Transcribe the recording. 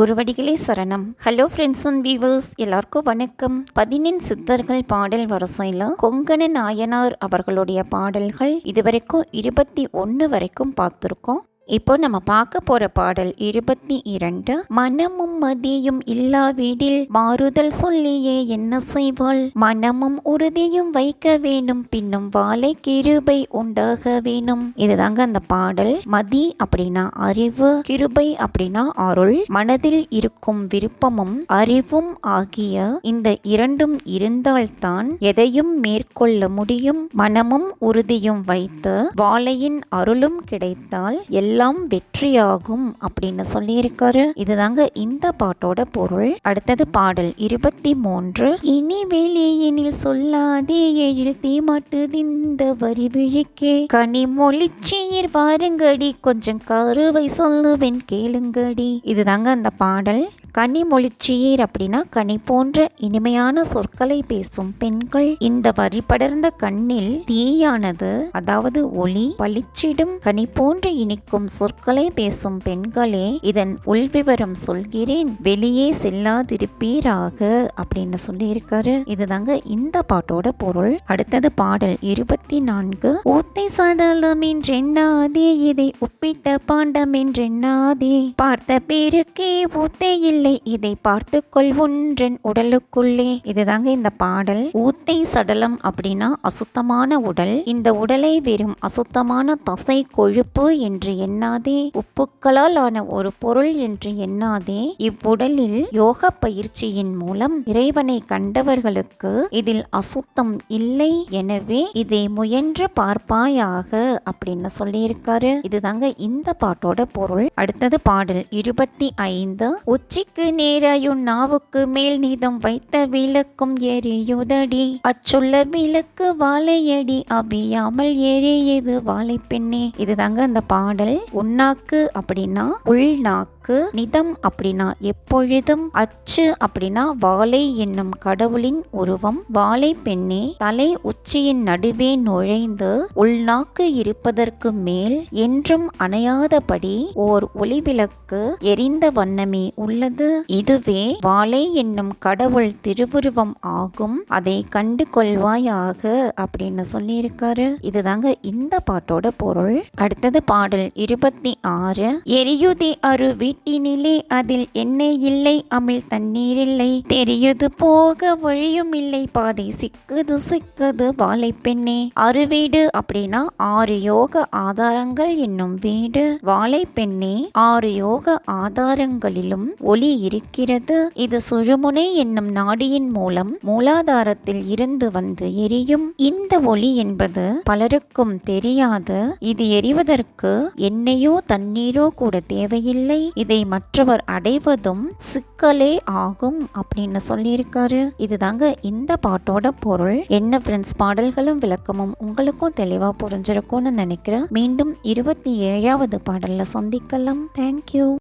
குருவடிகளே சரணம். Hello friends and viewers எல்லாருக்கும் வணக்கம். பதினெண் சித்தர்கள் பாடல் வரிசையில் கொங்கண நாயனார் அவர்களுடைய பாடல்கள் இதுவரைக்கும் இருபத்தி ஒன்று வரைக்கும் பார்த்துருக்கோம். இப்போ நம்ம பார்க்க போற பாடல் இருபத்தி இரண்டு. மனமும் மதியும் இல்லா வீடில் மாறுதல் சொல்லியே என்ன செய்வாள்? மனமும் உறுதியும் வைக்க வேணும் பின்னும் வாழை கிருபை உண்டாக வேணும் இதுதாங்க அந்த பாடல். மதி அப்படின்னா அறிவு கிருபை அப்படின்னா அருள். மனதில் இருக்கும் விருப்பமும் அறிவும் ஆகிய இந்த இரண்டும் இருந்தால்தான் எதையும் மேற்கொள்ள முடியும். மனமும் உறுதியும் வைத்து வாழையின் அருளும் கிடைத்தால் எல்லா எல்லாம் வெற்றியாகும் அப்படின்னு சொல்லியிருக்காரு. இதுதாங்க இந்த பாட்டோட பொருள். அடுத்தது பாடல் இருபத்தி மூன்று இனி வெளியினில் சொல்லாதே எழில் தீமாட்டுது இந்த வரி விழிக்கே. கனி மொழிச்சீர் வாருங்கடி கொஞ்சம் கருவை சொல்லுவேன் கேளுங்கடி. இதுதாங்க அந்த பாடல். கனி மொழிச்சீர் அப்படின்னா கனி போன்ற இனிமையான சொற்களை பேசும் பெண்கள். இந்த வரி படர்ந்த கண்ணில் தீயானது அதாவது ஒளி பளிச்சிடும் கனி போன்று இனிக்கும் சொற்களை பேசும் பெண்களே இதன் உள்விவரம் சொல்கிறேன். வெளியே செல்லாதிருப்பீராக அப்படின்னு சொல்லியிருக்காரு. இதுதாங்க இந்த பாட்டோட பொருள். அடுத்தது பாடல் இருபத்தி நான்கு ஊத்தை சடலம் என்றெண்ணாதே இதை உப்பிட்ட பாண்டம் என்றெண்ணாதே பார்த்த பேருக்கே ஊத்தையில் இல்லை இதை பார்த்து கொள்வொன்றன் உடலுக்குள்ளே. இதுதாங்க இந்த பாடல். ஊத்தை சடலம் அப்படின்னா அசுத்தமான உடல். இந்த உடலை வெறும் அசுத்தமான தசை கொழுப்பு என்று எண்ணாதே. உப்புக்களால் ஆன ஒரு பொருள் என்று எண்ணாதே. இவ்வுடலில் யோக பயிற்சியின் மூலம் இறைவனை கண்டவர்களுக்கு இதில் அசுத்தம் இல்லை. எனவே இதை முயன்று பார்ப்பாயாக அப்படின்னு சொல்லியிருக்காரு. இதுதாங்க இந்த பாட்டோட பொருள். அடுத்தது பாடல் இருபத்தி ஐந்து. உச்சி நெற்றிக்கு நேராயும் நாவுக்கு மேல் நீதம் வைத்த விளக்கும் எரியுதடி. அச்சுள்ள விளக்கு வாழையடி அபியாமல் எரியது வாழை பெண்ணே இதுதாங்க அந்த பாடல். உன்னாக்கு அப்படின்னா உள்நாக்கு நிதம் அப்படின்னா எப்பொழுதும் அச்சு அப்படின்னா வாழை என்னும் கடவுளின் உருவம். வாழை பெண்ணே தலை உச்சியின் நடுவே நுழைந்து உள்நாக்கு இருப்பதற்கு மேல் என்றும் அணையாதபடி ஓர் ஒளிவிளக்கு எரிந்த வண்ணமே உள்ளது. இதுவே வாழை என்னும் கடவுள் திருவுருவம் ஆகும். அதை கண்டு கொள்வாயாக அப்படின்னு சொல்லியிருக்காரு. இதுதாங்க இந்த பாட்டோட பொருள். அடுத்தது பாடல் இருபத்தி ஆறு. எரியுதி அரு வீட்டினிலே அதில் எண்ணெய் இல்லை அமிழ் தண்ணீர் இல்லை தெரியுது போக வழியும் இல்லை பாதை சிக்குது சிக்குது வாழை பெண்ணே. அறுவீடு அப்படின்னா ஆறு யோக ஆதாரங்கள் என்னும் வீடு. வாழை பெண்ணே ஆறு யோக ஆதாரங்களிலும் ஒளி இருக்கிறது. இது சுழுமுனை என்னும் நாடியின் மூலம் மூலாதாரத்தில் இருந்து வந்து எரியும். இந்த ஒளி என்பது பலருக்கும் தெரியாது. இது எரிவதற்கு எண்ணெயோ தண்ணீரோ கூட தேவையில்லை. இதை மற்றவர் அடைவதும் சிக்கலே ஆகும் அப்படின்னு சொல்லியிருக்காரு. இதுதாங்க இந்த பாட்டோட பொருள். என்ன ஃப்ரெண்ட்ஸ் பாடல்களும் விளக்கமும் உங்களுக்கும் தெளிவாக புரிஞ்சிருக்கும்னு நினைக்கிறேன். மீண்டும் இருபத்தி ஏழாவது பாடல்ல சந்திக்கலாம். தேங்க்யூ